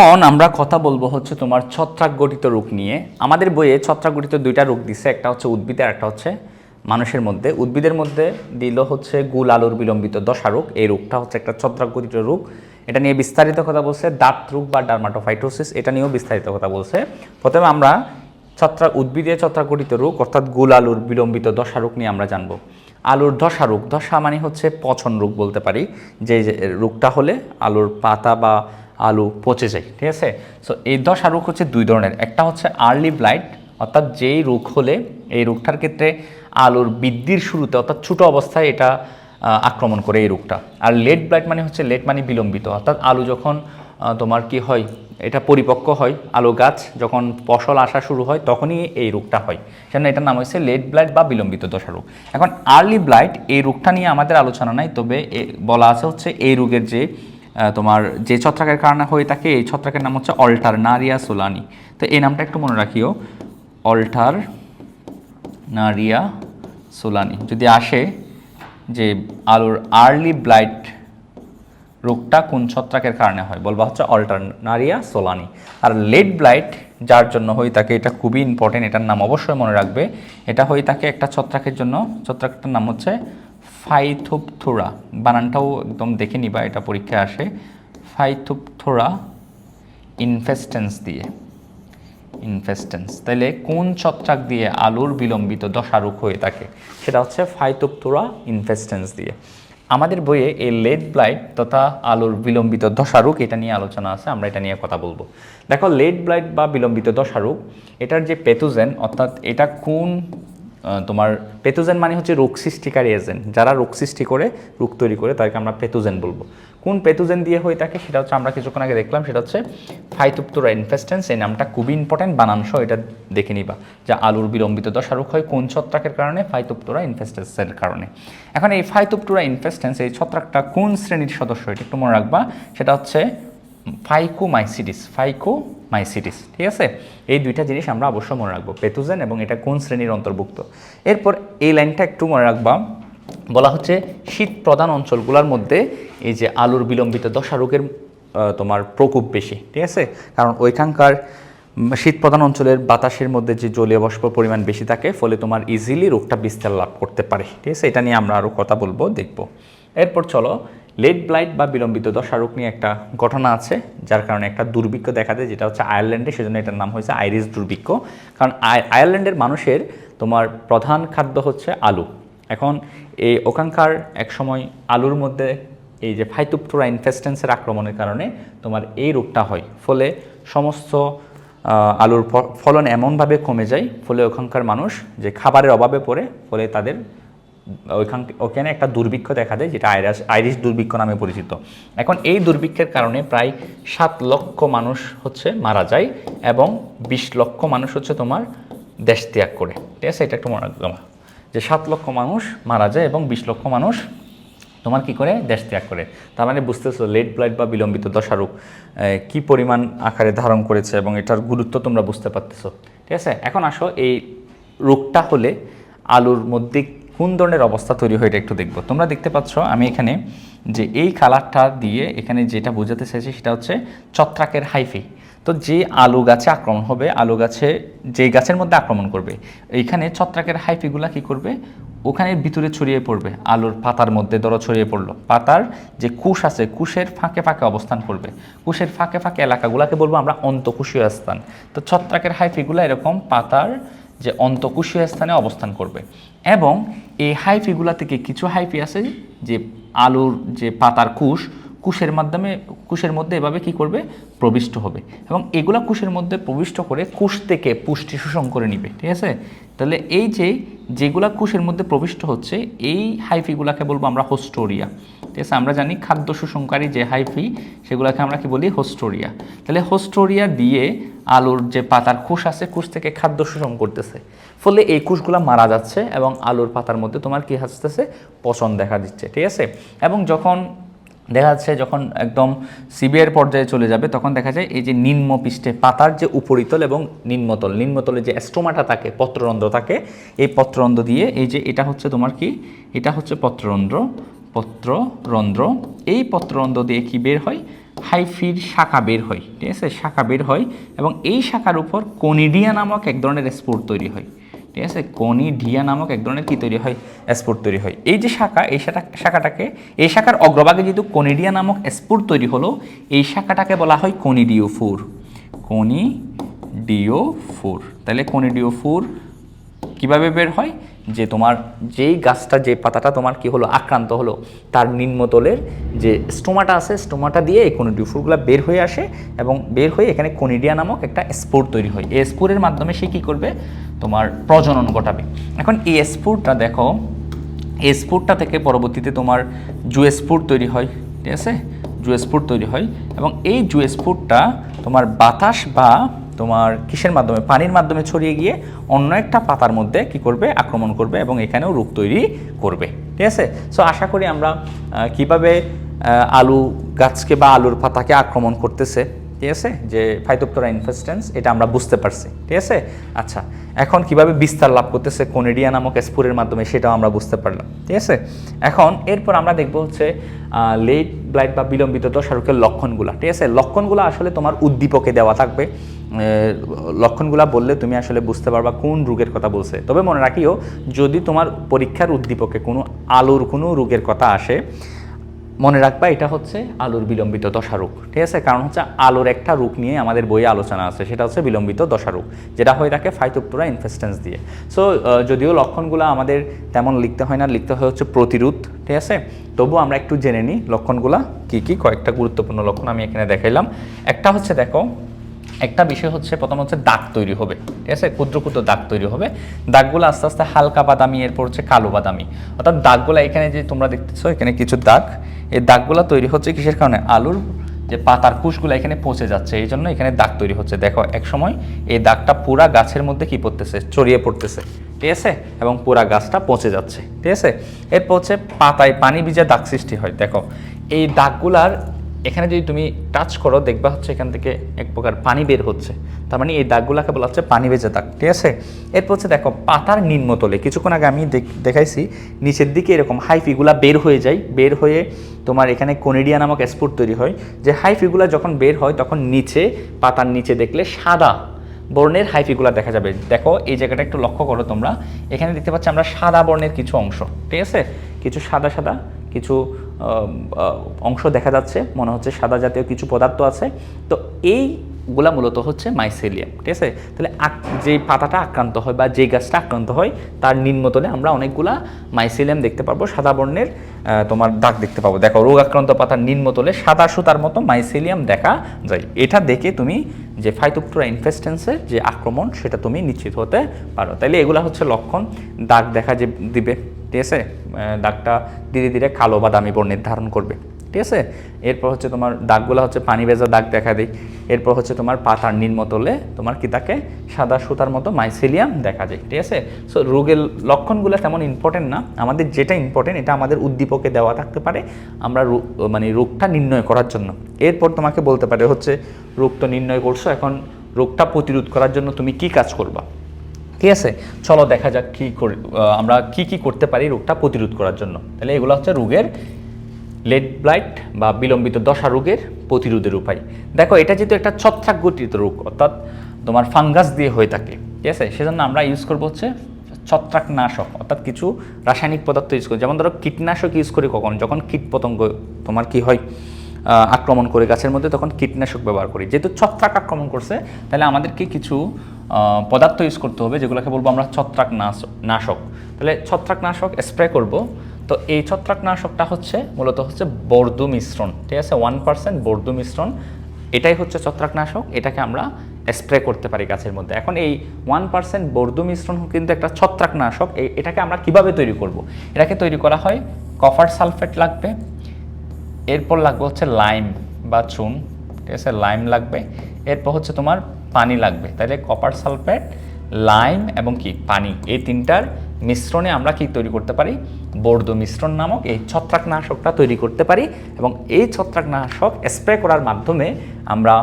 এখন আমরা কথা বলব হচ্ছে তোমার ছত্রাক গঠিত রোগ নিয়ে। আমাদের বইয়ে ছত্রাক গঠিত দুইটা রোগ দিছে, একটা হচ্ছে উদ্ভিদের একটা হচ্ছে মানুষের মধ্যে। উদ্ভিদের মধ্যে দিল হচ্ছে গুল আলুর বিলম্বিত দশা রোগ এই রোগটা হচ্ছে একটা ছত্রাক গঠিত রোগ। এটা নিয়ে বিস্তারিত কথা বলছে দাঁত রোগ বা ডার্মাটোফাইটোসিস। এটা নিয়েও বিস্তারিত কথা বলছে। প্রথমে আমরা ছত্রাক উদ্ভিদে ছত্রাক গঠিত রোগ অর্থাৎ গুল আলুর বিলম্বিত দশা রোগ নিয়ে আমরা জানব। আলুর ধসা রোগ ধসা মানে হচ্ছে পচন রোগ বলতে পারি। যে যে রোগটা হলে আলুর পাতা বা আলু পচে যায়, ঠিক আছে? সো এই দশা রোগ হচ্ছে দুই ধরনের। একটা হচ্ছে আর্লি ব্লাইট অর্থাৎ যেই রোগ হলে এই রোগটার ক্ষেত্রে আলুর বৃদ্ধির শুরুতে, অর্থাৎ ছোটো অবস্থায় এটা আক্রমণ করে এই রোগটা। আর লেট ব্লাইট মানে হচ্ছে লেট মানে বিলম্বিত, অর্থাৎ আলু যখন তোমার কি হয়, এটা পরিপক্ক হয়, আলু গাছ যখন ফসল আসা শুরু হয়, তখনই এই রোগটা হয়। সেজন্য এটার নাম হচ্ছে লেট ব্লাইট বা বিলম্বিত দশা রোগ। এখন আর্লি ব্লাইট এই রোগটা নিয়ে আমাদের আলোচনা নাই, তবে বলা আছে হচ্ছে এই রোগের যে তোমার যে ছত্রাকের কারণে হয়ে থাকে, এই ছত্রাকের নাম হচ্ছে অল্টার নারিয়া সোলানি। তো এই নামটা একটু মনে রাখিও। Alternaria solani. যদি আসে যে আলুর আর্লি ব্লাইট রোগটা কোন ছত্রাকের কারণে হয়, বলবা হচ্ছে অল্টার অল্টারনারিয়া সোলানি। আর লেড ব্লাইট যার জন্য হয়ে থাকে, এটা খুবই ইম্পর্টেন্ট এটার নাম অবশ্যই মনে রাখবে। এটা হয়ে থাকে একটা ছত্রাকের জন্য, ছত্রাকটার নাম হচ্ছে ফাইথোপথোরা। বানানটাও একদম দেখে নিবা, এটা পরীক্ষায় আসে। ফাইথোপথোরা ইনফেস্টেন্স দিয়ে। ইনফেস্টেন্স তাহলে কোন ছত্রাক দিয়ে আলুর বিলম্বিত দশারোগ হয়ে থাকে? সেটা হচ্ছে ফাইথোপথোরা ইনফেস্টেন্স দিয়ে। আমাদের বইয়ে এই লেড ব্লাইট তথা আলুর বিলম্বিত দশারোগ এটা নিয়ে আলোচনা আছে, আমরা এটা নিয়ে কথা বলব। দেখো, লেড ব্লাইট বা বিলম্বিত দশারোগ এটার যে পেথোজেন অর্থাৎ এটা কোন তোমার পেথোজেন মানে হচ্ছে রোগ সৃষ্টিকারী এজেন্ট যারা রোগ সৃষ্টি করে, রোগ তৈরি করে, তাদেরকে আমরা পেথোজেন বলব। কোন পেথোজেন দিয়ে হয়ে থাকে সেটা হচ্ছে আমরা কিছুক্ষণ আগে দেখলাম, সেটা হচ্ছে ফাইতুপ্তোরা ইনফেস্টেন্স এই নামটা খুবই ইম্পর্টেন্ট বানানসহ এটা দেখে নিবা। যা আলুর বিলম্বিত দশারোগ হয় কোন ছত্রাকের কারণে? ফাইতুপ্তোরা ইনফেস্টেন্সের কারণে। এখন এই ফাইতুপ্তোরা ইনফেস্টেন্স এই ছত্রাকটা কোন শ্রেণির সদস্য? এটা একটু মনে রাখবা। সেটা হচ্ছে ফাইকোমাইসিটিস ফাইকোমাইসিটিস ঠিক আছে? এই দুইটা জিনিস আমরা অবশ্যই মনে রাখব। পেথোজেন এবং এটা কোন শ্রেণির অন্তর্ভুক্ত? এরপর এই লাইনটা একটু মনে রাখবা। বলা হচ্ছে শীত প্রধান অঞ্চলগুলোর মধ্যে এই যে আলুর বিলম্বিত দশা রোগের তোমার প্রকোপ বেশি, ঠিক আছে? কারণ ওইখানকার শীত প্রধান অঞ্চলের বাতাসের মধ্যে যে জলীয় বাষ্প পরিমাণ বেশি থাকে, ফলে তোমার ইজিলি রোগটা বিস্তার লাভ করতে পারে, ঠিক আছে? এটা নিয়ে আমরা আরও কথা বলব, দেখব। এরপর চলো লেড ব্লাইট বা বিলম্বিত দশা রোগ নিয়ে একটা ঘটনা আছে, যার কারণে একটা দুর্ভিক্ষ দেখা দেয়, যেটা হচ্ছে আয়ারল্যান্ডে, সেজন্য এটার নাম হয়েছে আইরিশ দুর্ভিক্ষ। কারণ আয়- আয়ারল্যান্ডের মানুষের তোমার প্রধান খাদ্য হচ্ছে আলু। এখন এই ওখানকার এক সময় আলুর মধ্যে এই যে ফাইতুপ্টোরা ইনফেস্টেন্সের আক্রমণের কারণে তোমার এই রোগটা হয়। ফলে সমস্ত আলুর ফলন এমনভাবে কমে যায়, ফলে ওখানকার মানুষ যে খাবারের অভাবে পড়ে, ফলে তাদের ওইখান ওখানে একটা দুর্ভিক্ষ দেখা দেয় যেটা আইরাস আইরিশ দুর্ভিক্ষ নামে পরিচিত। এখন এই দুর্ভিক্ষের কারণে প্রায় সাত লক্ষ মানুষ হচ্ছে মারা যায় এবং বিশ লক্ষ মানুষ হচ্ছে তোমার দেশ ত্যাগ করে। ঠিক আছে? এটা একটু মনে রাখবা যে সাত লক্ষ মানুষ মারা যায় এবং বিশ লক্ষ মানুষ তোমার কি করে? দেশ ত্যাগ করে। তার মানে বুঝতেছো লেট ব্লাইট বা বিলম্বিত দশারোগ আহ, কি পরিমাণ আকারে ধারণ করেছে এবং এটার গুরুত্ব তোমরা বুঝতে পারতেছো। ঠিক আছে? এখন আসো এই রোগটা হলে আলুর মধ্যে কোন ধরনের অবস্থা তৈরি হয় এটা একটু দেখব। তোমরা দেখতে পাচ্ছ, আমি এখানে যে এই কালারটা দিয়ে এখানে যেটা বোঝাতে চাইছি সেটা হচ্ছে ছত্রাকের হাইফি। তো যে আলু গাছে আক্রমণ হবে, আলু গাছে যে গাছের মধ্যে আক্রমণ করবে, এইখানে ছত্রাকের হাইফিগুলা কি করবে? ওখানে ভিতরে ছড়িয়ে পড়বে, আলুর পাতার মধ্যে ধরো ছড়িয়ে পড়ল। পাতার যে কুশ আছে, কুশের ফাঁকে ফাঁকে অবস্থান করবে। কুশের ফাঁকে ফাঁকে এলাকাগুলোকে বলব আমরা অন্তকুশীয় স্থান। তো ছত্রাকের হাইফিগুলো এরকম পাতার যে অন্তকুশীয় স্থানে অবস্থান করবে। এবং এই হাইফিগুলা থেকে কিছু হাইফি আছে যে আলুর যে পাতার কুশ কুশের মাধ্যমে, কুশের মধ্যে এভাবে কি করবে? প্রবিষ্ট হবে। এবং এগুলা কুশের মধ্যে প্রবিষ্ট করে কুশ থেকে পুষ্টি শোষণ করে নিবে, ঠিক আছে? তাহলে এই যে যেগুলা কুশের মধ্যে প্রবিষ্ট হচ্ছে, এই হাইফিগুলাকে বলব আমরা হোস্টোরিয়া, ঠিক আছে? আমরা জানি খাদ্য শোষণকারী যে হাইফি, সেগুলোকে আমরা কি বলি? হোস্টোরিয়া। তাহলে হোস্টোরিয়া দিয়ে আলুর যে পাতার কুশ আছে, কুশ থেকে খাদ্য শোষণ করতেছে। ফলে এই কুশগুলো মারা যাচ্ছে এবং আলুর পাতার মধ্যে তোমার কি আসতেছে? পচন দেখা দিচ্ছে, ঠিক আছে? এবং যখন দেখা যাচ্ছে যখন একদম সিবিআর পর্যায়ে চলে যাবে, তখন দেখা যায় এই যে নিম্ন পৃষ্ঠে পাতার যে উপরিতল এবং নিম্নতল, নিম্নতলে যে স্টোমাটা থাকে, পত্ররন্ধ্র থাকে, এই পত্ররন্ধ্র দিয়ে এই যে এটা হচ্ছে তোমার কি? এটা হচ্ছে পত্ররন্ধ্র পত্ররন্ধ্র। এই পত্ররন্ধ্র দিয়ে কি বের হয়? হাইফির শাখা বের হয়, ঠিক আছে? শাখা বের হয় এবং এই শাখার উপর কনিডিয়া নামক এক ধরনের স্পোর তৈরি হয়। ঠিক আছে? কনিডিয়া নামক এক ধরনের কী তৈরি হয়? স্পোর তৈরি হয়। এই যে শাখা, এই শাখা শাখাটাকে, এই শাখার অগ্রভাগে যেহেতু কনিডিয়া নামক স্পোর তৈরি হলো, এই শাখাটাকে বলা হয় কনিডিওফোর কনিডিওফোর তাহলে কনিডিও ফোর কীভাবে বের হয়? যে তোমার যেই গাছটা, যে পাতাটা তোমার কি হলো, আক্রান্ত হলো, তার নিম্নতলের যে স্টোমাটা আছে, স্টোমাটা দিয়ে এই কনিডিওফোরগুলো বের হয়ে আসে এবং বের হয়ে এখানে কনিডিয়া নামক একটা স্পোর তৈরি হয়। এই স্পোরের মাধ্যমে সে কী করবে? তোমার প্রজনন ঘটাবে। এখন এই স্পোরটা দেখো, এই স্পোরটা থেকে পরবর্তীতে তোমার জুয়েস্পোর তৈরি হয়, ঠিক আছে? জুয়েস্পোর তৈরি হয় এবং এই জুয়েস্পোরটা তোমার বাতাস বা তোমার কিসের মাধ্যমে? পানির মাধ্যমে ছড়িয়ে গিয়ে অন্য একটা পাতার মধ্যে কি করবে? আক্রমণ করবে এবং এখানেও রোগ তৈরি করবে। ঠিক আছে? সো আশা করি আমরা কীভাবে আলু গাছকে বা আলুর পাতাকে আক্রমণ করতেছে, ঠিক আছে? যে ফাইটোপ্তরা ইনফেস্টেন্স এটা আমরা বুঝতে পারছি। ঠিক আছে? আচ্ছা এখন কীভাবে বিস্তার লাভ করতেছে? কোনেডিয়া নামক স্পুরের মাধ্যমে সেটাও আমরা বুঝতে পারলাম। ঠিক আছে? এখন এরপর আমরা দেখব হচ্ছে লেট ব্লাইট বা বিলম্বিত দশারোগের লক্ষণগুলো। ঠিক আছে? লক্ষণগুলো আসলে তোমার উদ্দীপকে দেওয়া থাকবে। লক্ষণগুলো বললে তুমি আসলে বুঝতে পারবা কোন রোগের কথা বলছে। তবে মনে রাখিও, যদি তোমার পরীক্ষার উদ্দীপকে কোনো আলুর, কোনো রোগের কথা আসে, মনে রাখবা এটা হচ্ছে আলুর বিলম্বিত দশা রোগ ঠিক আছে? কারণ হচ্ছে আলুর একটা রোগ নিয়ে আমাদের বইয়ে আলোচনা আছে, সেটা হচ্ছে বিলম্বিত দশা রোগ যেটা হয়ে থাকে ফাইটোপ্টোরা ইনফেস্টেন্স দিয়ে। সো যদিও লক্ষণগুলো আমাদের তেমন লিখতে হয় না, লিখতে হয় হচ্ছে প্রতিরোধ, ঠিক আছে? তবু আমরা একটু জেনে নিই লক্ষণগুলো কী কী, কয়েকটা গুরুত্বপূর্ণ লক্ষণ আমি এখানে দেখাইলাম। একটা হচ্ছে দেখো একটা বিষয় হচ্ছে, প্রথম হচ্ছে দাগ তৈরি হবে, ঠিক আছে? ক্ষুদ্র ক্ষুদ্র দাগ তৈরি হবে। দাগগুলো আস্তে আস্তে হালকা বাদামি, এরপর হচ্ছে কালো বাদামি। অর্থাৎ দাগগুলো এখানে যে তোমরা দেখতেছো, এখানে কিছু দাগ। এই দাগগুলো তৈরি হচ্ছে কিসের কারণে? আলুর যে পাতার কুশগুলো এখানে পচে যাচ্ছে, এই জন্য এখানে দাগ তৈরি হচ্ছে। দেখো, এক সময় এই দাগটা পুরা গাছের মধ্যে কি পড়তেছে? চড়িয়ে পড়তেছে, ঠিক আছে? এবং পুরা গাছটা পচে যাচ্ছে, ঠিক আছে? এরপর হচ্ছে পাতায় পানি ভিজা দাগ সৃষ্টি হয়। দেখো, এই দাগগুলার এখানে যদি তুমি টাচ করো, দেখবা হচ্ছে এখান থেকে এক প্রকার পানি বের হচ্ছে। তার মানে এই দাগগুলোকে বলা হচ্ছে পানি বেজে দাগ, ঠিক আছে? এরপর হচ্ছে দেখো, পাতার নিম্নতলে কিছুক্ষণ আগে আমি দেখ- দেখাইছি, নিচের দিকে এরকম হাইফিগুলা বের হয়ে যায়, বের হয়ে তোমার এখানে কোনেডিয়া নামক স্পোর্ট তৈরি হয়। যে হাইফিগুলা যখন বের হয়, তখন নিচে, পাতার নিচে দেখলে সাদা বর্ণের হাইফিগুলা দেখা যাবে। দেখো, এই জায়গাটা একটু লক্ষ্য করো তোমরা। এখানে দেখতে পাচ্ছি আমরা সাদা বর্ণের কিছু অংশ, ঠিক আছে? কিছু সাদা সাদা কিছু অংশ দেখা যাচ্ছে, মনে হচ্ছে সাদা জাতীয় কিছু পদার্থ আছে। তো এইগুলা মূলত হচ্ছে মাইসেলিয়াম ঠিক আছে? তাহলে যে পাতাটা আক্রান্ত হয় বা যে গাছটা আক্রান্ত হয়, তার নিম্নতলে আমরা অনেকগুলা মাইসেলিয়াম দেখতে পাবো, সাদা বর্ণের তোমার দাগ দেখতে পাবো। দেখো, রোগ আক্রান্ত পাতার নিম্নতলে সাদা সুতার মতো মাইসেলিয়াম দেখা যায়। এটা দেখে তুমি যে ফাইটোপ্টোরা ইনফেস্টেন্সের যে আক্রমণ, সেটা তুমি নিশ্চিত হতে পারো। তাইলে এগুলা হচ্ছে লক্ষণ। দাগ দেখা যে দিবে। ঠিক আছে? দাগটা ধীরে ধীরে কালো বা দামি বর্ণের ধারণ করবে। ঠিক আছে? এরপর হচ্ছে তোমার দাগগুলো হচ্ছে পানি ভেজা দাগ দেখা দেয়। এরপর হচ্ছে তোমার পাতার নিম্নতলে তোমার কি থাকে সাদা সুতার মতো মাইসেলিয়াম দেখা যায়। ঠিক আছে? সো রোগের লক্ষণগুলো তেমন ইম্পর্টেন্ট না। আমাদের যেটা ইম্পর্টেন্ট এটা আমাদের উদ্দীপকে দেওয়া থাকতে পারে আমরা মানে রোগটা নির্ণয় করার জন্য। এরপর তোমাকে বলতে পারে হচ্ছে, রোগ তো নির্ণয় করছ, এখন রোগটা প্রতিরোধ করার জন্য তুমি কি কাজ করবা? ঠিক আছে? চলো দেখা যাক কী করে আমরা কি কি করতে পারি রোগটা প্রতিরোধ করার জন্য। তাহলে এগুলো হচ্ছে রোগের লেড ব্লাইট বা বিলম্বিত দশা রোগের প্রতিরোধের উপায়। দেখো, এটা যেহেতু একটা ছত্রাক গঠিত রোগ, অর্থাৎ তোমার ফাঙ্গাস দিয়ে হয়ে থাকে, ঠিক আছে? সেজন্য আমরা ইউজ করব হচ্ছে ছত্রাকনাশক, অর্থাৎ কিছু রাসায়নিক পদার্থ ইউজ করি। যেমন ধরো, কীটনাশক ইউজ করি কখন? যখন কীট পতঙ্গ তোমার কি হয় আক্রমণ করে গাছের মধ্যে, তখন কীটনাশক ব্যবহার করি। যেহেতু ছত্রাক আক্রমণ করছে, তাহলে আমাদেরকে কিছু পদার্থ ইউজ করতে হবে, যেগুলোকে বলব আমরা ছত্রাক নাশক। তাহলে ছত্রাকনাশক স্প্রে করব। তো এই ছত্রাকনাশকটা হচ্ছে, মূলত হচ্ছে বর্দু মিশ্রণ, ঠিক আছে? ওয়ান পার্সেন্ট বর্দু মিশ্রণ। এটাই হচ্ছে ছত্রাকনাশক, এটাকে আমরা স্প্রে করতে পারি গাছের মধ্যে। এখন এই ওয়ান পার্সেন্ট বর্দু মিশ্রণ কিন্তু একটা ছত্রাকনাশক এটাকে আমরা কীভাবে তৈরি করব? এটাকে তৈরি করা হয় কপার সালফেট লাগবে, এরপর লাগবে হচ্ছে লাইম বা চুন, ঠিক আছে? লাইম লাগবে। এরপর হচ্ছে তোমার পানি লাগবে। তাহলে কপার সালফেট লাইম এবং কি? পানি। এই তিনটার মিশ্রণে আমরা কি তৈরি করতে পারি? বর্দ মিশ্রণ নামক এই ছত্রাকনাশকটা তৈরি করতে পারি এবং এই ছত্রাকনাশক স্প্রে করার মাধ্যমে আমরা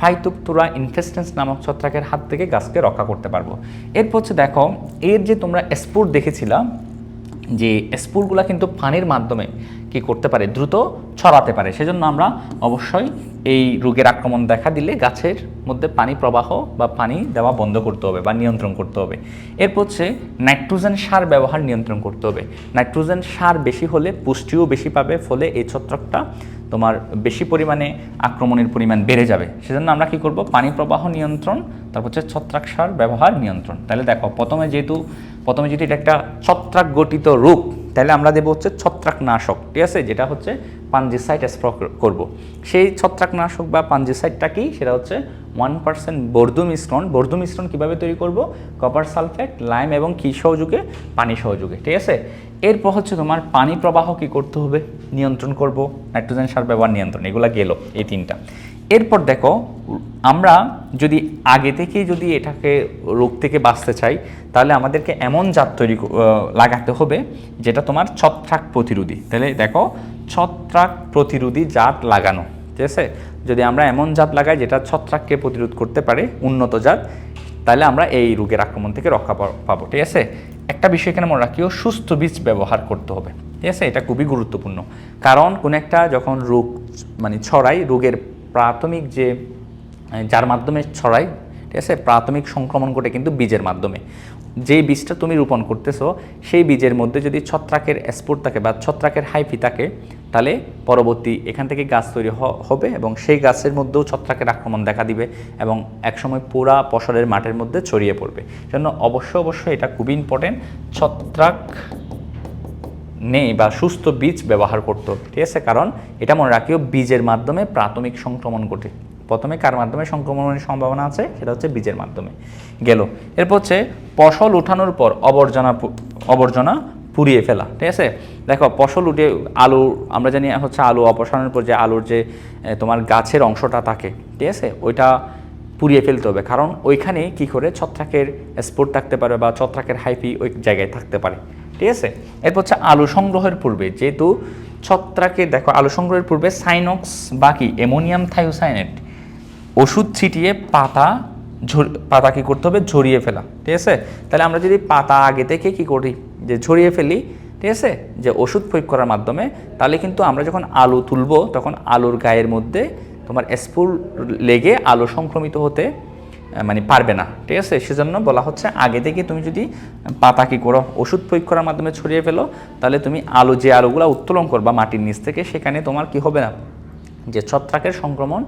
ফাইতুপতুরা ইনফেস্টেন্স নামক ছত্রাকের হাত থেকে গাছকে রক্ষা করতে পারব। এরপর হচ্ছে দেখো, এর যে তোমরা স্পুর দেখেছিলাম যে স্পুরগুলো কিন্তু পানির মাধ্যমে কি করতে পারে? দ্রুত ছড়াতে পারে। সেজন্য আমরা অবশ্যই এই রোগের আক্রমণ দেখা দিলে গাছের মধ্যে পানি প্রবাহ বা পানি দেওয়া বন্ধ করতে হবে বা নিয়ন্ত্রণ করতে হবে। এরপর হচ্ছে নাইট্রোজেন সার ব্যবহার নিয়ন্ত্রণ করতে হবে। নাইট্রোজেন সার বেশি হলে পুষ্টিও বেশি পাবে, ফলে এই ছত্রাকটা তোমার বেশি পরিমাণে আক্রমণের পরিমাণ বেড়ে যাবে। সেজন্য আমরা কি করব? পানি প্রবাহ নিয়ন্ত্রণ, তারপর হচ্ছে ছত্রাক সার ব্যবহার নিয়ন্ত্রণ। তাহলে দেখো, প্রথমে যেহেতু, প্রথমে যদি এটা একটা ছত্রাক গঠিত রোগ। তাহলে আমরা দেবো হচ্ছে ছত্রাকনাশক, ঠিক আছে? যেটা হচ্ছে পানজিসাইড স্প্র করব। সেই ছত্রাকনাশক বা পানজিসাইডটা কি? সেটা হচ্ছে ওয়ান পার্সেন্ট বর্ধু মিশ্রণ। বর্ধু মিশ্রণ কীভাবে তৈরি করব? কপার সালফেট লাইম এবং কী সহযোগে, পানি সহযোগে, ঠিক আছে? এরপর হচ্ছে তোমার পানি প্রবাহ কি করতে হবে? নিয়ন্ত্রণ করব। নাইট্রোজেন সার ব্যবহার নিয়ন্ত্রণ, এগুলো গেল এই তিনটা। এরপর দেখো, আমরা যদি আগে থেকেই যদি এটাকে রোগ থেকে বাঁচতে চাই, তাহলে আমাদেরকে এমন জাত তৈরি লাগাতে হবে যেটা তোমার ছত্রাক প্রতিরোধী। তাহলে দেখো, ছত্রাক প্রতিরোধী জাত লাগানো, ঠিক আছে? যদি আমরা এমন জাত লাগাই যেটা ছত্রাককে প্রতিরোধ করতে পারে, উন্নত জাত, তাহলে আমরা এই রোগের আক্রমণ থেকে রক্ষা পাবো, ঠিক আছে? একটা বিষয় এখানে মনে রাখিও, সুস্থ বীজ ব্যবহার করতে হবে, ঠিক আছে? এটা খুবই গুরুত্বপূর্ণ। কারণ কোন একটা যখন রোগ মানে ছড়াই রোগের প্রাথমিক যে যার মাধ্যমে ছড়াই, ঠিক আছে? প্রাথমিক সংক্রমণ ঘটে কিন্তু বীজের মাধ্যমে। যে বীজটা তুমি রোপণ করতেছো, সেই বীজের মধ্যে যদি ছত্রাকের স্পোর্ট থাকে বা ছত্রাকের হাইফি থাকে, তাহলে পরবর্তী এখান থেকে গাছ তৈরি হবে এবং সেই গাছের মধ্যেও ছত্রাকের আক্রমণ দেখা দিবে এবং একসময় পুরা ফসলের মাঠের মধ্যে ছড়িয়ে পড়বে। সেজন্য অবশ্য অবশ্যই এটা খুবই ইম্পর্টেন্ট ছত্রাক নেই বা সুস্থ বীজ ব্যবহার করতো, ঠিক আছে? কারণ এটা মনে রাখিও বীজের মাধ্যমে প্রাথমিক সংক্রমণ ঘটে। প্রথমে কার মাধ্যমে সংক্রমণের সম্ভাবনা আছে? সেটা হচ্ছে বীজের মাধ্যমে। গেল। এরপর হচ্ছে ফসল উঠানোর পর আবর্জনা পু- আবর্জনা পুড়িয়ে ফেলা, ঠিক আছে? দেখো, ফসল উঠে আলু, আমরা জানি হচ্ছে আলু অপসারণের পর যে আলুর যে তোমার গাছের অংশটা থাকে, ঠিক আছে? ওইটা পুড়িয়ে ফেলতে হবে। কারণ ওইখানে কি করে? ছত্রাকের স্পোর্ট থাকতে পারে বা ছত্রাকের হাইফি ওই জায়গায় থাকতে পারে। ঠিক আছে? এরপর হচ্ছে আলু সংগ্রহের পূর্বে, যেহেতু ছত্রাকে দেখো, আলু সংগ্রহের পূর্বে সাইনক্স, বাকি অ্যামোনিয়াম থাইওসাইনেট, ওষুধ ছিটিয়ে পাতা পাতা কি করতে হবে? ঝরিয়ে ফেলা, ঠিক আছে? তাহলে আমরা যদি পাতা আগে থেকে কি করি? যে ঝরিয়ে ফেলি, ঠিক আছে? যে ওষুধ প্রয়োগ করার মাধ্যমে, তাহলে কিন্তু আমরা যখন আলু তুলব, তখন আলুর গায়ের মধ্যে তোমার স্পুল লেগে আলু সংক্রমিত হতে মানে পারবে না, ঠিক আছে? সেজন্য বলা হচ্ছে আগে থেকে তুমি যদি পাতা কি করো, ওষুধ প্রয়োগ করার মাধ্যমে ছড়িয়ে ফেলো, তাহলে তুমি আলু, যে আলুগুলো উত্তোলন করবা মাটির নিচ থেকে, সেখানে তোমার কি হবে না? যে ছত্রাকের সংক্রমণ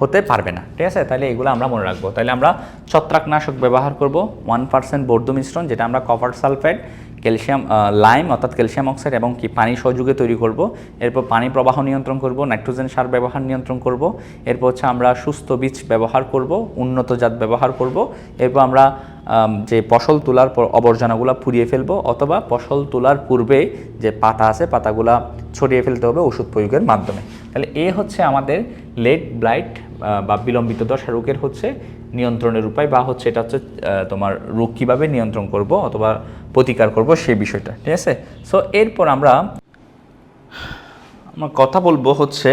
হতে পারবে না, ঠিক আছে? তাহলে এগুলো আমরা মনে রাখব। তাহলে আমরা ছত্রাকনাশক ব্যবহার করব ওয়ান পার্সেন্ট বর্ধ মিশ্রণ যেটা আমরা কপার সালফেট ক্যালসিয়াম লাইম অর্থাৎ ক্যালসিয়াম অক্সাইড এবং কি পানি সহযোগে তৈরি করব। এরপর পানি প্রবাহ নিয়ন্ত্রণ করব, নাইট্রোজেন সার ব্যবহার নিয়ন্ত্রণ করব। এরপর হচ্ছে আমরা সুস্থ বীজ ব্যবহার করব, উন্নত জাত ব্যবহার করব। এরপর আমরা যে ফসল তোলার পর আবর্জনাগুলো পুড়িয়ে ফেলব অথবা ফসল তোলার পূর্বে যে পাতা আছে, পাতাগুলা ছড়িয়ে ফেলতে হবে ওষুধ প্রয়োগের মাধ্যমে। তাহলে এ হচ্ছে আমাদের লেট ব্লাইট বা বিলম্বিত দশা রোগের হচ্ছে নিয়ন্ত্রণের উপায় বা হচ্ছে এটা হচ্ছে তোমার রোগ কীভাবে নিয়ন্ত্রণ করব অথবা প্রতিকার করব সেই বিষয়টা, ঠিক আছে? সো এরপর আমরা আমরা কথা বলব হচ্ছে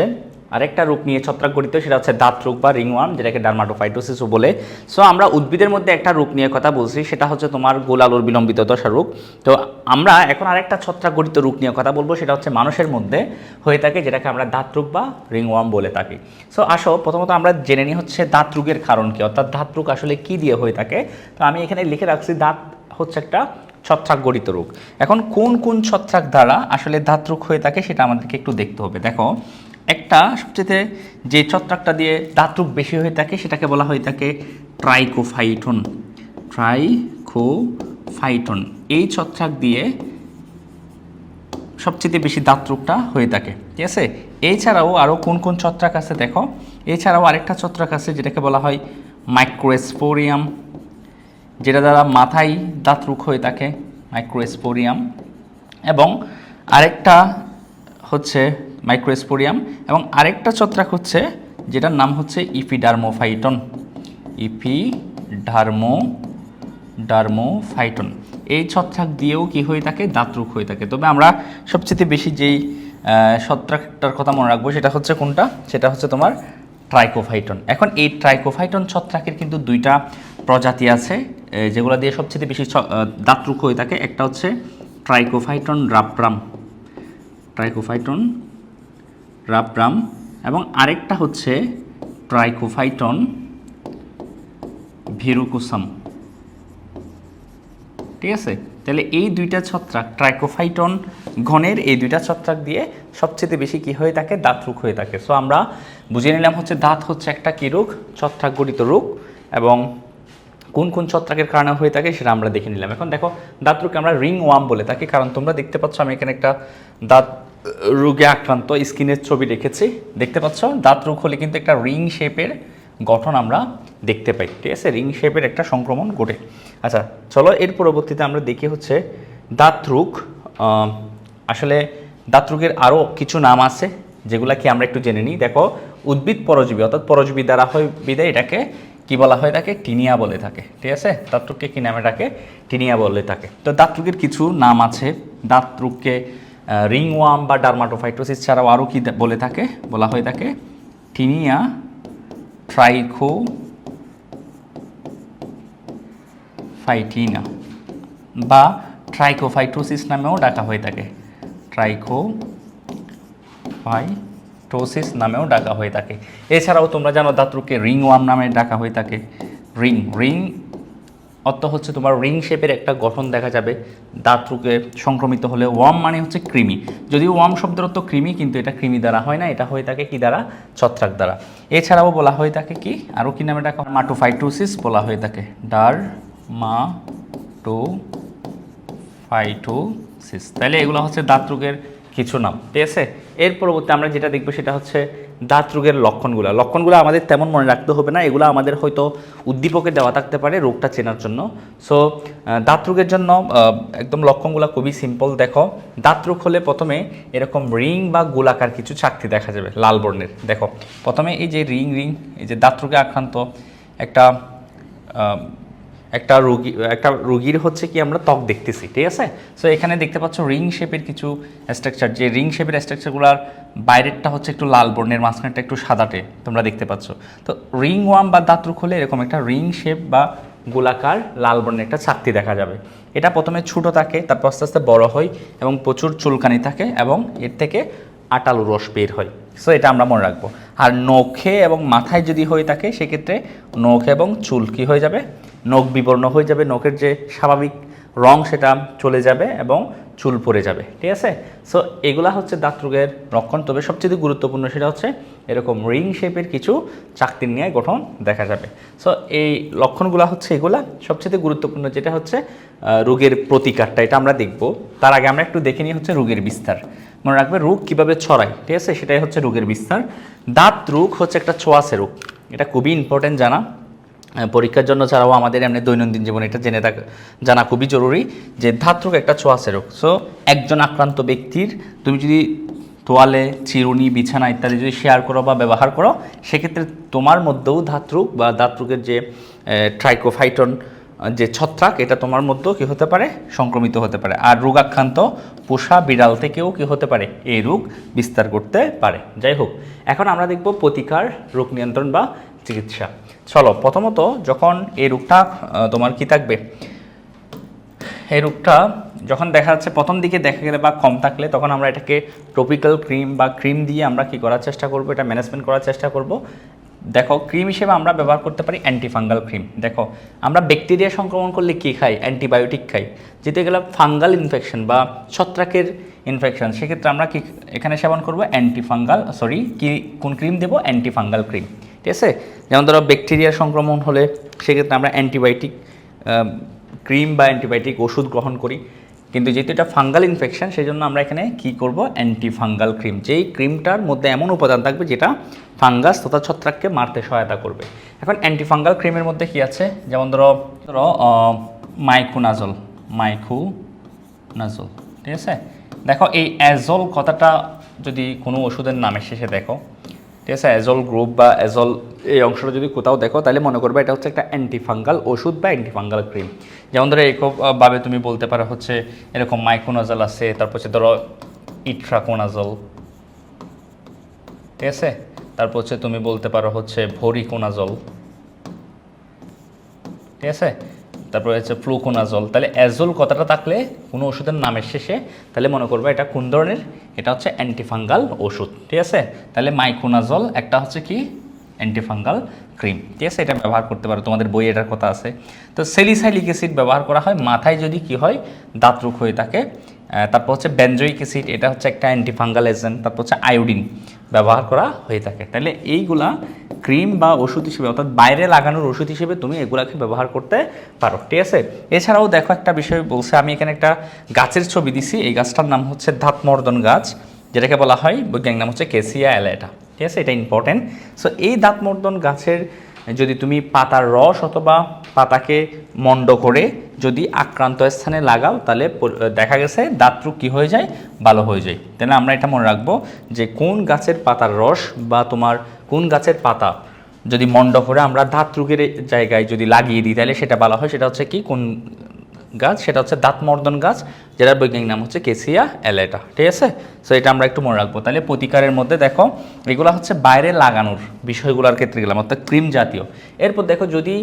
আরেকটা রোগ নিয়ে ছত্রাক গঠিত সেটা হচ্ছে দাঁত রোগ বা রিংওয়ার্ম যেটাকে ডার্মাটোফাইটোসিসও বলে। সো আমরা উদ্ভিদের মধ্যে একটা রোগ নিয়ে কথা বলছি, সেটা হচ্ছে তোমার গোলালুর বিলম্বিত দশা রোগ তো, আমরা এখন আরেকটা ছত্রাক গঠিত রোগ নিয়ে কথা বলব, সেটা হচ্ছে মানুষের মধ্যে হয়ে থাকে, যেটাকে আমরা দাঁত রোগ বা রিংওয়ার্ম বলে থাকি। সো আসো, প্রথমত আমরা জেনে নিই হচ্ছে দাঁত রোগের কারণ কি, অর্থাৎ দাঁত রোগ আসলে কি দিয়ে হয়ে থাকে। তো, আমি এখানে লিখে রাখছি, দাঁত হচ্ছে একটা ছত্রাক গঠিত রোগ। এখন কোন কোন ছত্রাক দ্বারা আসলে দাঁত রোগ হয়ে থাকে, সেটা আমাদেরকে একটু দেখতে হবে। দেখো একটা সবচেয়ে যে ছত্রাকটা দিয়ে দাঁত রোগ বেশি হয়ে থাকে, সেটাকে বলা হয়ে থাকে ট্রাইকোফাইটন। ট্রাইকোফাইটন, এই ছত্রাক দিয়ে সবচেয়ে বেশি দাঁত রোগটা হয়ে থাকে। ঠিক আছে? এছাড়াও আরও কোন কোন ছত্রাক আছে দেখো? এছাড়াও আরেকটা ছত্রাক আছে যেটাকে বলা হয় মাইক্রোস্পোরিয়াম, যেটা দ্বারা মাথায় দাঁত রোগ হয়ে থাকে, মাইক্রোস্পোরিয়াম। এবং আরেকটা হচ্ছে মাইক্রোস্পোরিয়াম এবং আরেকটা ছত্রাক হচ্ছে, যেটার নাম হচ্ছে ইপিডার্মোফাইটন। ইপিডার্মো ডার্মোফাইটন এই ছত্রাক দিয়েও কি হয়ে থাকে? দাঁত রোগ হয়ে থাকে। তবে আমরা সবচেয়ে বেশি যেই ছত্রাকটার কথা মনে রাখব, সেটা হচ্ছে কোনটা? সেটা হচ্ছে তোমার ট্রাইকোফাইটন। এখন এই ট্রাইকোফাইটন ছত্রাকের কিন্তু দুইটা প্রজাতি আছে যেগুলো দিয়ে সবচেয়ে বেশি ছ- দাঁত রোগ হয়ে থাকে। একটা হচ্ছে ট্রাইকোফাইটন রাপ্রাম ট্রাইকোফাইটন রাবরাম এবং আরেকটা হচ্ছে ট্রাইকোফাইটন ভিরুকুসাম। ঠিক আছে? তাহলে এই দুইটা ছত্রাক, ট্রাইকোফাইটন ঘনের এই দুইটা ছত্রাক দিয়ে সবচেয়ে বেশি কি হয়ে থাকে? দাঁত রোগ হয়ে থাকে। সো আমরা বুঝে নিলাম হচ্ছে দাঁত হচ্ছে একটা কী রোগ? ছত্রাক গঠিত রোগ। এবং কোন কোন ছত্রাকের কারণে হয়ে থাকে সেটা আমরা দেখে নিলাম। এখন দেখো, দাঁত রোগকে আমরা রিং ওয়াম বলে থাকি। কারণ তোমরা দেখতে পাচ্ছ আমি এখানে একটা দাঁত রোগে আক্রান্ত স্কিনের ছবি রেখেছি দেখতে পাচ্ছ? দাঁত রোগ হলে কিন্তু একটা রিং শেপের গঠন আমরা দেখতে পাই। ঠিক আছে? রিং শেপের একটা সংক্রমণ ঘটে। আচ্ছা চলো এর পরবর্তীতে আমরা দেখি হচ্ছে দাঁত রোগ আসলে দাঁত রোগের আরও কিছু নাম আছে, যেগুলা কি আমরা একটু জেনে নিই। দেখো, উদ্ভিদ পরজীবী, অর্থাৎ পরজীবী দ্বারা হয় বিদায়, এটাকে কি বলা হয়? থাকে টিনিয়া বলে থাকে। ঠিক আছে? দাঁত রোগকে কি নামে ডাকে? টিনিয়া বলে থাকে। তো দাঁত রোগের কিছু নাম আছে। দাঁত রোগকে রিংওয়াম বা ডার্মাটোফাইটোসিস ছাড়াও আরও কি বলে থাকে? বলা হয় থাকে। টিনিয়া ট্রাইকো ফাইটিনা বা ট্রাইকোফাইটোসিস নামেও ডাকা হয়ে থাকে। ট্রাইকো ফাইটোসিস নামেও ডাকা হয়ে থাকে। এছাড়াও তোমরা জানো দাঁতরুকে রিং ওয়াম নামে ডাকা হয়ে থাকে। রিং রিং অর্থ হচ্ছে তোমার রিং শেপের একটা গঠন দেখা যাবে দাঁতরুকে সংক্রমিত হলে ওয়াম মানে হচ্ছে কৃমি। যদিও ওয়াম শব্দের অর্থ কৃমি, কিন্তু এটা কৃমি দ্বারা হয় না, এটা হয়ে থাকে কি দ্বারা? ছত্রাক দ্বারা। এছাড়াও বলা হয়ে থাকে কি? আরও কি নামে ডাকা মাটোফাইটোসিস বলা হয়ে থাকে। ডার মা টো ফাইটোসিস তাহলে এগুলো হচ্ছে দাঁত রোগের কিছু নাম, ঠিক আছে? এর পরবর্তী আমরা যেটা দেখব সেটা হচ্ছে দাঁত রোগের লক্ষণগুলো। লক্ষণগুলো আমাদের তেমন মনে রাখতে হবে না, এগুলো আমাদের হয়তো উদ্দীপকে দেওয়া থাকতে পারে রোগটা চেনার জন্য। সো দাঁত রোগের জন্য একদম লক্ষণগুলো খুবই সিম্পল দেখো, দাঁত রোগ হলে প্রথমে এরকম রিং বা গোলাকার কিছু চাকতি দেখা যাবে, লাল বর্ণের। দেখো, প্রথমে এই যে রিং রিং, এই যে দাঁত রোগে আক্রান্ত একটা একটা রোগী, একটা রোগীর হচ্ছে কি আমরা ত্বক দেখতেছি, ঠিক আছে? সো এখানে দেখতে পাচ্ছ রিং শেপের কিছু স্ট্রাকচার যে রিং শেপের স্ট্রাকচারগুলোর বাইরেরটা হচ্ছে একটু লাল বর্ণের, মাঝখানটা একটু সাদাটে তোমরা দেখতে পাচ্ছ। তো রিং ওয়াম বা দাঁতরুক হলে এরকম একটা রিং শেপ বা গোলাকার লাল বর্ণের একটা চাকতি দেখা যাবে। এটা প্রথমে ছোটো থাকে, তারপর আস্তে আস্তে বড় হয় এবং প্রচুর চুলকানি থাকে এবং এর থেকে আটালো রস বের হয়। সো এটা আমরা মনে রাখব। আর নখে এবং মাথায় যদি হয়ে থাকে, সেক্ষেত্রে নখ এবং চুলকি হয়ে যাবে? নখ বিবর্ণ হয়ে যাবে, নখের যে স্বাভাবিক রং সেটা চলে যাবে এবং চুল পড়ে যাবে, ঠিক আছে? সো এগুলা হচ্ছে দাঁত রোগের লক্ষণ। তবে সবচেয়ে গুরুত্বপূর্ণ সেটা হচ্ছে এরকম রিং শেপের কিছু চাকতির নিয়ে গঠন দেখা যাবে। সো এই লক্ষণগুলো হচ্ছে এগুলা। সবচেয়ে গুরুত্বপূর্ণ যেটা হচ্ছে রোগের প্রতিকারটা, এটা আমরা দেখব। তার আগে আমরা একটু দেখে নিই হচ্ছে রোগের বিস্তার। মনে রাখবে, রোগ কীভাবে ছড়ায়, ঠিক আছে? সেটাই হচ্ছে রোগের বিস্তার। দাঁত রোগ হচ্ছে একটা ছোঁয়াশে রোগ। এটা খুবই ইম্পর্টেন্ট জানা। পরীক্ষার জন্য ছাড়াও আমাদের এমনি দৈনন্দিন জীবনে এটা জেনে থাকা জানা খুবই জরুরি যে ধাত রোগ একটা ছোঁয়াশে রোগ। সো একজন আক্রান্ত ব্যক্তির তুমি যদি তোয়ালে, চিরুনি, বিছানা ইত্যাদি যদি শেয়ার করো বা ব্যবহার করো, সেক্ষেত্রে তোমার মধ্যেও ধাত্রুক বা দাঁতরোগের যে ট্রাইকোফাইটন যে ছত্রাক, এটা তোমার মধ্যেও কী হতে পারে? সংক্রমিত হতে পারে। আর রোগাক্রান্ত পোষা বিড়াল থেকেও কী হতে পারে? এই রোগ বিস্তার করতে পারে। যাই হোক, এখন আমরা দেখব প্রতিকার, রোগ নিয়ন্ত্রণ বা চিকিৎসা। চলো, প্রথমত যখন এই রোগটা তোমার কি থাকবে? এই রোগটা যখন দেখা যাচ্ছে, প্রথম দিকে দেখা গেলে বা কম থাকলে, তখন আমরা এটাকে টপিক্যাল ক্রিম বা ক্রিম দিয়ে আমরা কি করার চেষ্টা করব? এটা ম্যানেজমেন্ট করার চেষ্টা করব। দেখো ক্রিম হিসেবে আমরা ব্যবহার করতে পারি অ্যান্টিফাঙ্গাল ক্রিম দেখো, আমরা ব্যাকটেরিয়া সংক্রমণ করলে কী খাই? অ্যান্টিবায়োটিক খাই। যেতে গেলে ফাঙ্গাল ইনফেকশন বা ছত্রাকের ইনফেকশন সেক্ষেত্রে আমরা কি এখানে সেবন করব? অ্যান্টিফাঙ্গাল সরি কি, কোন ক্রিম দেবো? অ্যান্টিফাঙ্গাল ক্রিম ঠিক আছে? যেমন ধরো ব্যাকটেরিয়া সংক্রমণ হলে সেক্ষেত্রে আমরা অ্যান্টিবায়োটিক ক্রিম বা অ্যান্টিবায়োটিক ওষুধ গ্রহণ করি। কিন্তু যেহেতু এটা ফাঙ্গাল ইনফেকশান সেই জন্য আমরা এখানে কি করব? অ্যান্টিফাঙ্গাল ক্রিম যেই ক্রিমটার মধ্যে এমন উপাদান থাকবে যেটা ফাঙ্গাস তথা ছত্রাককে মারতে সহায়তা করবে। এখন অ্যান্টিফাঙ্গাল ক্রিমের মধ্যে কি আছে? যেমন ধরো ধরো মাইকুনাজল মাইকু নাজল ঠিক আছে? দেখো, এই অ্যাজল কথাটা যদি কোনো ওষুধের নামে শেষে দেখো। ঠিক আছে অ্যাজল গ্রুপ বা অ্যাজল এই অংশটা যদি কোথাও দেখো, তাহলে মনে করবে এটা হচ্ছে একটা অ্যান্টিফাঙ্গাল ওষুধ বা অ্যান্টিফাঙ্গাল ক্রিম যেমন ধরো এইভাবে তুমি বলতে পারো হচ্ছে এরকম মাইকোনাজল আছে, তারপর হচ্ছে ধরো ইট্রাকোনাজল ঠিক আছে? তারপর হচ্ছে তুমি বলতে পারো হচ্ছে ভরিকোনাজল, ঠিক আছে? তারপরে হচ্ছে ফ্লুকোনাজল তাহলে অ্যাজল কথাটা থাকলে কোনো ওষুধের নামের শেষে তাহলে মনে করবে এটা কোন ধরনের? এটা হচ্ছে অ্যান্টিফাঙ্গাল ওষুধ, ঠিক আছে? তাহলে মাইক্রোনাজল একটা হচ্ছে কি? অ্যান্টিফাঙ্গাল ক্রিম ঠিক আছে? এটা ব্যবহার করতে পারো, তোমাদের বই এটার কথা আছে। তো সেলিসাইলিক অ্যাসিড ব্যবহার করা হয়, মাথায় যদি কি হয় দাঁতরুক হয়ে থাকে তারপর হচ্ছে বেনজয়িক অ্যাসিড এটা হচ্ছে একটা অ্যান্টিফাঙ্গাল এজেন্ট তারপর হচ্ছে আয়োডিন ব্যবহার করা হয়ে থাকে। তাহলে এইগুলা ক্রিম বা ওষুধ হিসেবে, অর্থাৎ বাইরে লাগানোর ওষুধ হিসেবে তুমি এগুলাকে ব্যবহার করতে পারো, ঠিক আছে? এছাড়াও দেখো একটা বিষয় বলছে, আমি এখানে একটা গাছের ছবি দিছি, এই গাছটার নাম হচ্ছে ধাতমর্দন গাছ, যেটাকে বলা হয়, বৈজ্ঞানিক নাম হচ্ছে কেসিয়া অ্যালেটা ঠিক আছে? এটা ইম্পর্টেন্ট সো এই দাঁতমর্দন গাছের যদি তুমি পাতার রস অথবা পাতাকে মন্ড করে যদি আক্রান্ত স্থানে লাগাও, তাহলে দেখা গেছে দাঁতরু কী হয়ে যায়? ভালো হয়ে যায়। তাহলে আমরা এটা মনে রাখব যে কোন গাছের পাতার রস বা তোমার কোন গাছের পাতা যদি মন্ড করে আমরা দাঁত রুগের জায়গায় যদি লাগিয়ে দিই, তাহলে সেটা ভালো হয়। সেটা হচ্ছে কি, কোন গাছ, সেটা হচ্ছে দাঁতমর্দন গাছ, যেটার বৈজ্ঞানিক নাম হচ্ছে কেসিয়া অ্যালেটা, ঠিক আছে? সো এটা আমরা একটু মনে রাখব। তাহলে প্রতিকারের মধ্যে দেখো, এগুলো হচ্ছে বাইরে লাগানোর বিষয়গুলোর ক্ষেত্রে গেলাম অর্থাৎ ক্রিম জাতীয়। এরপর দেখো, যদি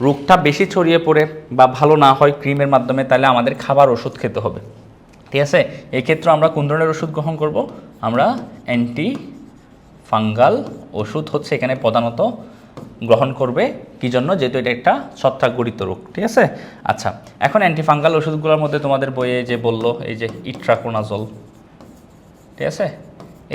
রোগটা বেশি ছড়িয়ে পড়ে বা ভালো না হয় ক্রিমের মাধ্যমে, তাহলে আমাদের খাবার ওষুধ খেতে হবে। ঠিক আছে? এক্ষেত্রে আমরা কোন ধরনের ওষুধ গ্রহণ করব? আমরা অ্যান্টি ফাঙ্গাল ওষুধ হচ্ছে এখানে প্রধানত গ্রহণ করবে, কি জন্য? যেহেতু এটা একটা ছত্রাকগঠিত রোগ, ঠিক আছে? আচ্ছা এখন অ্যান্টিফাঙ্গাল ওষুধগুলোর মধ্যে তোমাদের বইয়ে যে বলল, এই যে ইট্রাকোনাজল, ঠিক আছে?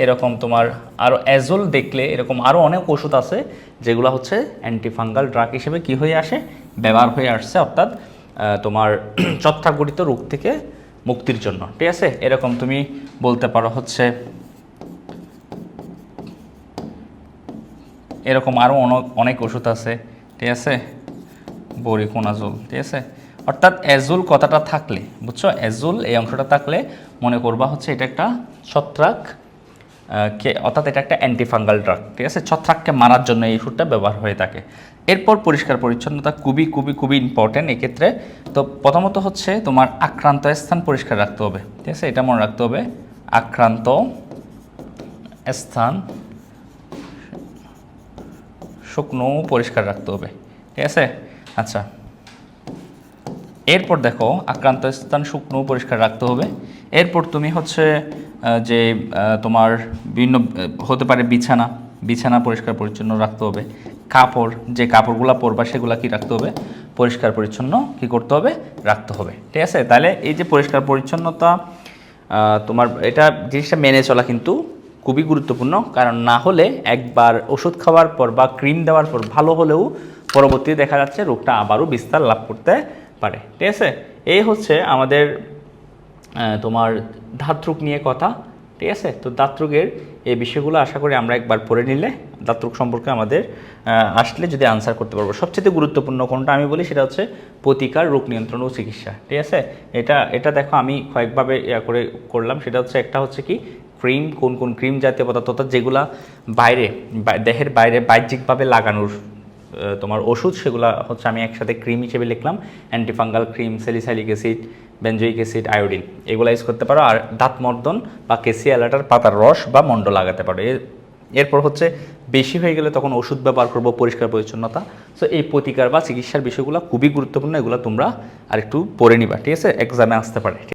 এরকম তোমার আরও অ্যাজল দেখলে এরকম আরও অনেক ওষুধ আছে, যেগুলো হচ্ছে অ্যান্টিফাঙ্গাল ড্রাগ হিসেবে কি হয়ে আসে? ব্যবহার হয়ে আসছে, অর্থাৎ তোমার ছত্রাকগঠিত রোগ থেকে মুক্তির জন্য, ঠিক আছে? এরকম তুমি বলতে পারো হচ্ছে এরকম আরও অনেক অনেক ওষুধ আছে, ঠিক আছে? বরিকোনাজল, ঠিক আছে? অর্থাৎ অ্যাজুল কথাটা থাকলে, বুঝছ? অ্যাজুল এই অংশটা থাকলে মনে করবা হচ্ছে এটা একটা ছত্রাক কে, অর্থাৎ এটা একটা অ্যান্টিফাঙ্গাল ড্রাগ ঠিক আছে? ছত্রাককে মারার জন্য এই ওষুধটা ব্যবহার হয়ে থাকে। এরপর পরিষ্কার পরিচ্ছন্নতা খুবই খুবই খুবই ইম্পর্টেন্ট এক্ষেত্রে। তো প্রথমত হচ্ছে তোমার আক্রান্ত স্থান পরিষ্কার রাখতে হবে, ঠিক আছে? এটা মনে রাখতে হবে, আক্রান্ত স্থান শুকনো পরিষ্কার রাখতে হবে, ঠিক আছে? আচ্ছা। এরপর দেখো, আক্রান্ত স্থান শুকনো পরিষ্কার রাখতে হবে। এরপর তুমি হচ্ছে যে তোমার বিভিন্ন হতে পারে বিছানা বিছানা পরিষ্কার পরিচ্ছন্ন রাখতে হবে। কাপড়, যে কাপড়গুলো পরবা সেগুলো কি রাখতে হবে? পরিষ্কার পরিচ্ছন্ন কি করতে হবে? রাখতে হবে, ঠিক আছে? তাহলে এই যে পরিষ্কার পরিচ্ছন্নতা তোমার, এটা জিনিসটা মেনে চলা কিন্তু খুবই গুরুত্বপূর্ণ। কারণ না হলে একবার ওষুধ খাওয়ার পর বা ক্রিম দেওয়ার পর ভালো হলেও পরবর্তীতে দেখা যাচ্ছে রোগটা আবারও বিস্তার লাভ করতে পারে। ঠিক আছে? এই হচ্ছে আমাদের তোমার দাঁতরোগ নিয়ে কথা। ঠিক আছে? তো দাঁতরোগের এই বিষয়গুলো আশা করি আমরা একবার পড়ে নিলে, দাঁতরোগ সম্পর্কে আমাদের আসলে যদি আনসার করতে পারব। সবচেয়ে গুরুত্বপূর্ণ কোনটা আমি বলি সেটা হচ্ছে প্রতিকার, রোগ নিয়ন্ত্রণ ও চিকিৎসা। ঠিক আছে? এটা এটা দেখো আমি কয়েকভাবে ইয়া করে করলাম। সেটা হচ্ছে, একটা হচ্ছে কি ক্রিম, কোন কোন ক্রিম জাতীয় পদার্থ, অর্থাৎ যেগুলা বাইরে দেহের বাইরে বাহ্যিকভাবে লাগানোর তোমার ওষুধ, সেগুলো হচ্ছে আমি একসাথে ক্রিম হিসেবে লিখলাম antifungal cream salicylic acid benzoic acid iodine এগুলো ইউজ করতে পারো। আর দাঁত মর্দন বা কেসি অ্যালাটার পাতার রস বা মন্ড লাগাতে পারো। এর, এরপর হচ্ছে বেশি হয়ে গেলে তখন ওষুধ ব্যবহার করব, পরিষ্কার পরিচ্ছন্নতা। সো এই প্রতিকার বা চিকিৎসার বিষয়গুলো খুবই গুরুত্বপূর্ণ, এগুলো তোমরা আর একটু পড়ে নিবা, ঠিক আছে? এক্সামে আসতে পারে।